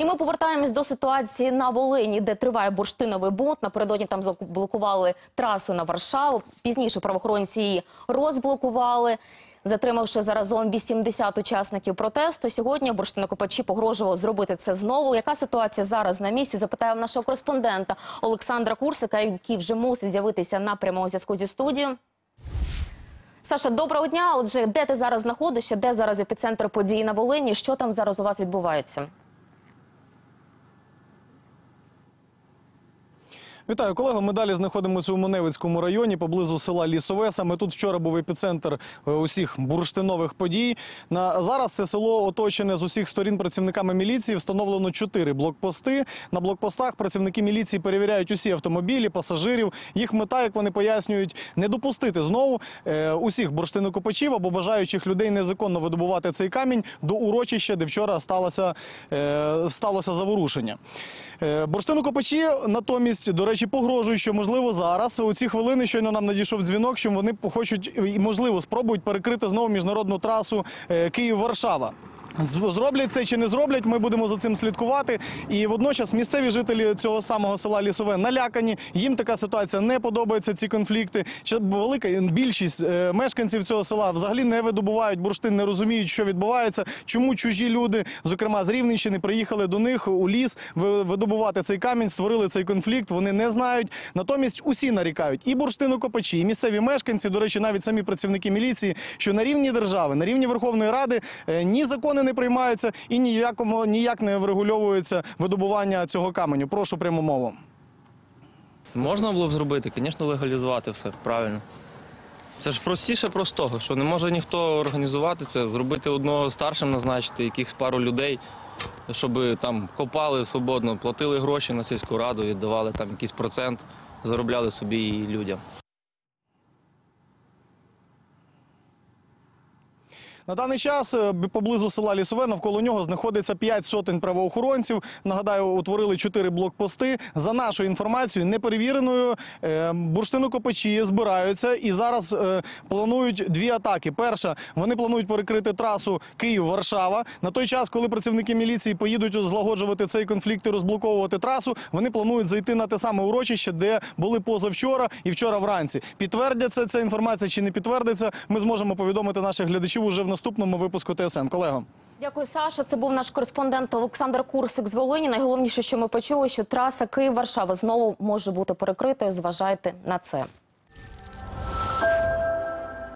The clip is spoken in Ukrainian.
І ми повертаємось до ситуації на Волині, де триває бурштиновий бунт. Напередодні там заблокували трасу на Варшаву. Пізніше правоохоронці її розблокували. Затримавши заразом 80 учасників протесту, сьогодні бурштинокопачі погрожували зробити це знову. Яка ситуація зараз на місці? Запитаю в нашого кореспондента Олександра Курсика, який вже мусить з'явитися на прямому зв'язку зі студією. Саша, доброго дня. Отже, де ти зараз знаходишся? Де зараз епіцентр події на Волині? Що там зараз у вас відбувається? Вітаю, колего. Ми далі знаходимося у Моневицькому районі поблизу села Лісове. Саме тут вчора був епіцентр е, усіх бурштинових подій. На зараз це село оточене з усіх сторін працівниками міліції. Встановлено чотири блокпости. На блокпостах працівники міліції перевіряють усі автомобілі, пасажирів. Їх мета, як вони пояснюють, не допустити знову е, усіх бурштинокопачів або бажаючих людей незаконно видобувати цей камінь до урочища, де вчора сталося, е, сталося заворушення. Е, Бурштинокопачі натомість, до речі, погрожують, що можливо зараз у ці хвилини щойно нам надійшов дзвінок, що вони хочуть і можливо спробують перекрити знову міжнародну трасу е, Київ-Варшава. Зроблять це чи не зроблять, ми будемо за цим слідкувати. І водночас місцеві жителі цього самого села Лісове налякані. Їм така ситуація не подобається. Ці конфлікти. Велика більшість е, мешканців цього села взагалі не видобувають бурштин, не розуміють, що відбувається. Чому чужі люди, зокрема з Рівненщини, приїхали до них у ліс видобувати цей камінь, створили цей конфлікт. Вони не знають. Натомість усі нарікають і бурштинокопачі, і місцеві мешканці. До речі, навіть самі працівники міліції, що на рівні держави, на рівні Верховної Ради е, ні закони не приймаються і ніякому ніяк не врегульовується видобування цього каменю. Прошу пряму мову. Можна було б зробити, звісно, легалізувати все правильно. Це ж простіше простого, що не може ніхто організувати це, зробити одного старшим, назначити якихось пару людей, щоб там копали свободно, платили гроші на сільську раду, віддавали там якийсь процент, заробляли собі і людям. На даний час е, поблизу села Лісове навколо нього знаходиться 5 сотень правоохоронців. Нагадаю, утворили 4 блокпости. За нашою інформацією, неперевіреною, е, бурштинокопачі збираються і зараз е, планують дві атаки. Перша, вони планують перекрити трасу Київ-Варшава. На той час, коли працівники міліції поїдуть злагоджувати цей конфлікт і розблоковувати трасу, вони планують зайти на те саме урочище, де були позавчора і вчора вранці. Підтвердяться ця інформація чи не підтвердиться, ми зможемо повідомити наших глядачів уже в наступному випуску ТСН. Колего. Дякую, Саша. Це був наш кореспондент Олександр Курсик з Волині. Найголовніше, що ми почули, що траса Київ-Варшава знову може бути перекритою. Зважайте на це.